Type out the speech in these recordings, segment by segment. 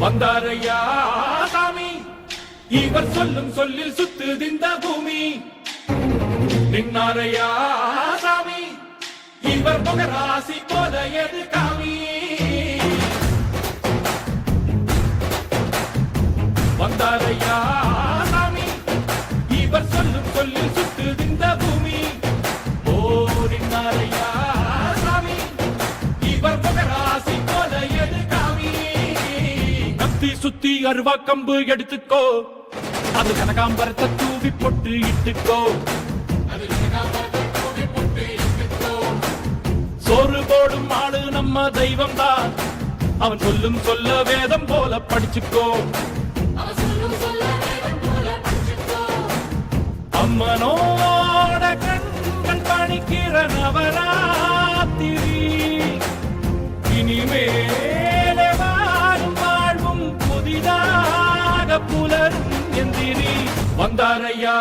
வந்தாரையா சாமி? இவர் சொல்லும் சொல்லில் சுத்துது இந்த பூமி. நின்னாரையா சாமி? இவர் முகராசி போல எது காமி? வந்தாரையா சாமி? இவர் சொல்லும் சொல்லில் சுத்துது இந்த பூமி. கத்தி சுத்தி அருவா கம்பு எடுத்துக்கோ அது கனகாம்பரத்தை தூவி பொட்டு இட்டுக்கோ. சோறு போடும் ஆளு நம்ம தெய்வம் தான் அவன் சொல்லும் சொல்ல வேதம் போல படிச்சுக்கோ. அம்மனோட கண்கள் பணிக்கிற நவராத்திரி. இனிமே புதிதாக புலரும் எந்திரி வந்தாரையா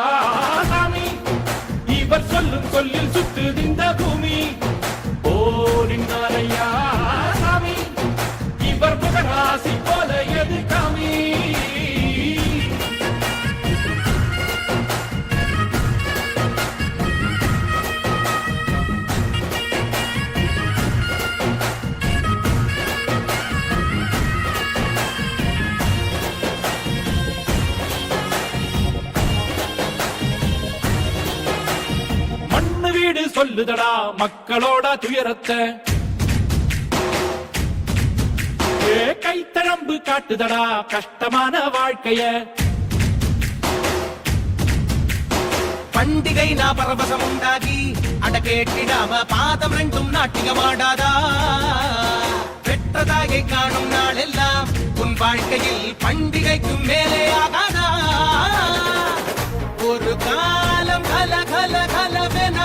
சாமி? இவர் சொல்லும் சொல்லில் சுத்துது சொல்லுதடா மக்களோட துயரத்தை. கைத்தரம்பு காட்டுதடா கஷ்டமான வாழ்க்கைய. பண்டிகை நான் பரவசம் உண்டாகி அட கேட்டிடாம பாதம் ரெண்டும் நாட்டியமாடாதா பெற்றதாகை காணும் நாளெல்லாம் உன் வாழ்க்கையில் பண்டிகைக்கும் மேலே ஆகாதா. ஒரு காலம் கல கல கலவென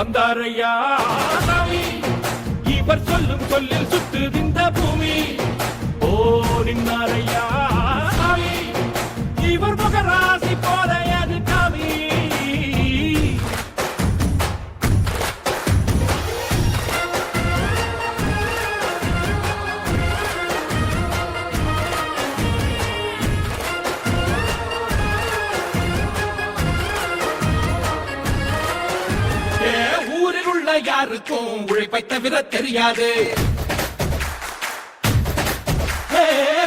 வந்தாரையா? சாமி இவர் சொல்லும் சொல்லில் சுத்து இந்த பூமி. ஓ நின்னாரையா? யாருக்கும் உழைப்பை தவிர தெரியாது.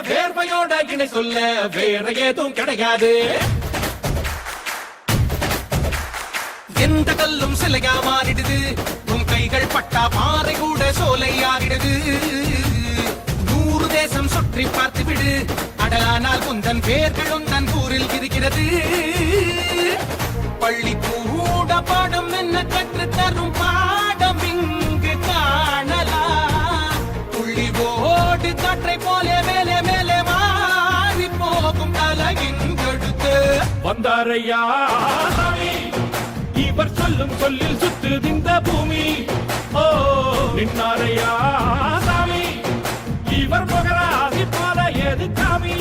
வேர்வையோட இணை சொல்ல வேற ஏதும் கிடையாது. எந்த கல்லும் சிலையா மாறிடுது. உன் கைகள் பட்டா பாறை கூட சோலையாகிடுது. நூறு தேசம் சுற்றி பார்த்து விடு. அடலானால் குந்தன் பேர்களும் தன் ஊரில் இருக்கிறது. பள்ளி பூட பாடம் என்ன கற்று தரும் பா மலை போல மேலே மேலே மாறி போகும் அழகின் கழுத்து. வந்தாரையா இவர் சொல்லும் சொல்லில் சுத்துது இந்த பூமி. ஓ நின்னாரையா சாமி? இவர் முகராசி போல எது காமி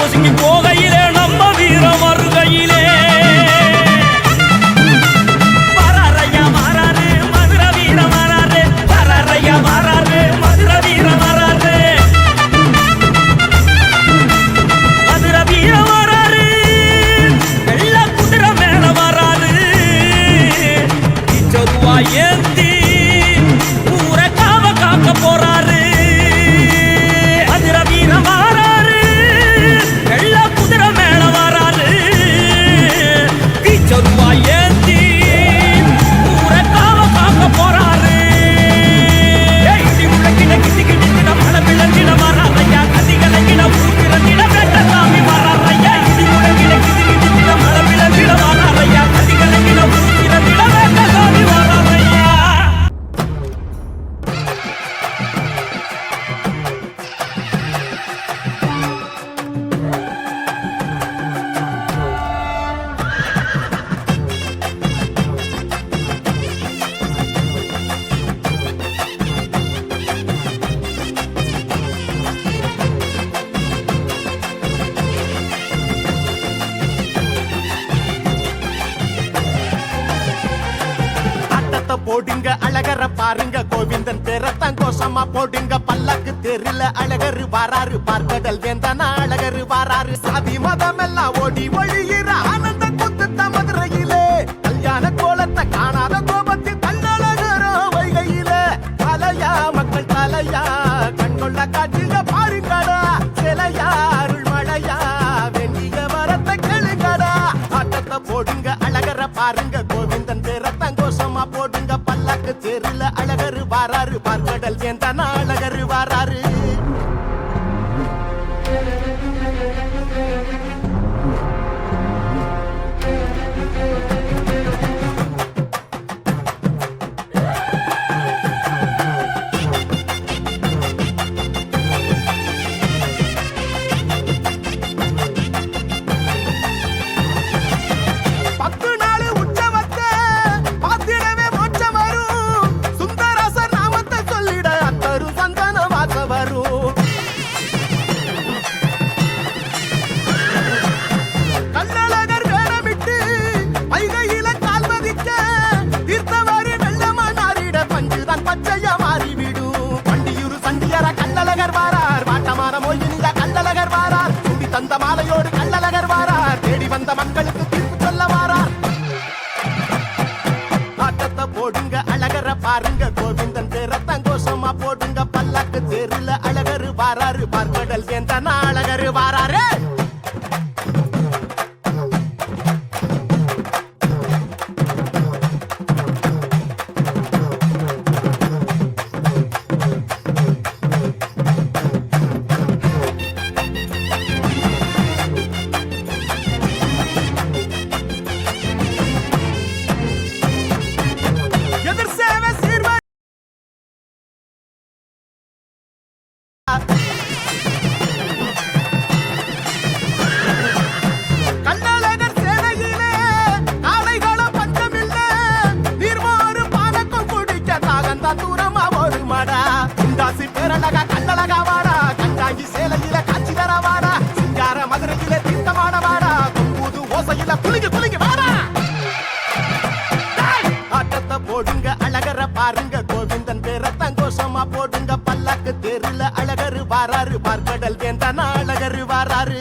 was it பாருங்க கோவிந்தன் பேரத்தான் கோஷமா போடுங்க. பல்லக்கு தெருல அழகரு வாராரு பார்க்கடல் வேந்தனா அழகரு வாராரு. சாதி மதம் எல்லாம் ஓடி ஒழியிற ஆனந்த குத்து மதுரையிலே கல்யாண கோலத்தை காணாத கோபத்தில் கண்ணழகரோ வைகையில. தலையா மக்கள் தலையா கண்கொள்ள காட்சிக பாருங்கடா. சிலையா அருள் மழையா வெண்டிய வரத்தை கேளுங்கடா. ஆட்டத்தை போடுங்க அழகர பாருங்க கோவிந்தன் பேரத்தான் கோஷமா போடுங்க. பல்லக்கு தெருல வாராரு பார்க்கடல் வேந்தனா அழகரு வாராரு எந்த நாளகரு வாராரு? எதிர் அழகா கண்ணழகா வாடா. கண்டாகி சேலையில காட்சி தர வாடா. சிங்கார மதுரையில தீர்த்தமான வாடா. கொம்பூது ஓசையில குலுங்கி குலுங்கி வாடா. ஆட்டத்தை போடுங்க அழகர பாருங்க. கோவிந்தன் பேரத்தான் தங்கோஷமா போடுங்க. பல்லாக்கு தெருல அழகரு வாராரு. பார்க்கடல் வேந்தனா அழகரு வாராரு.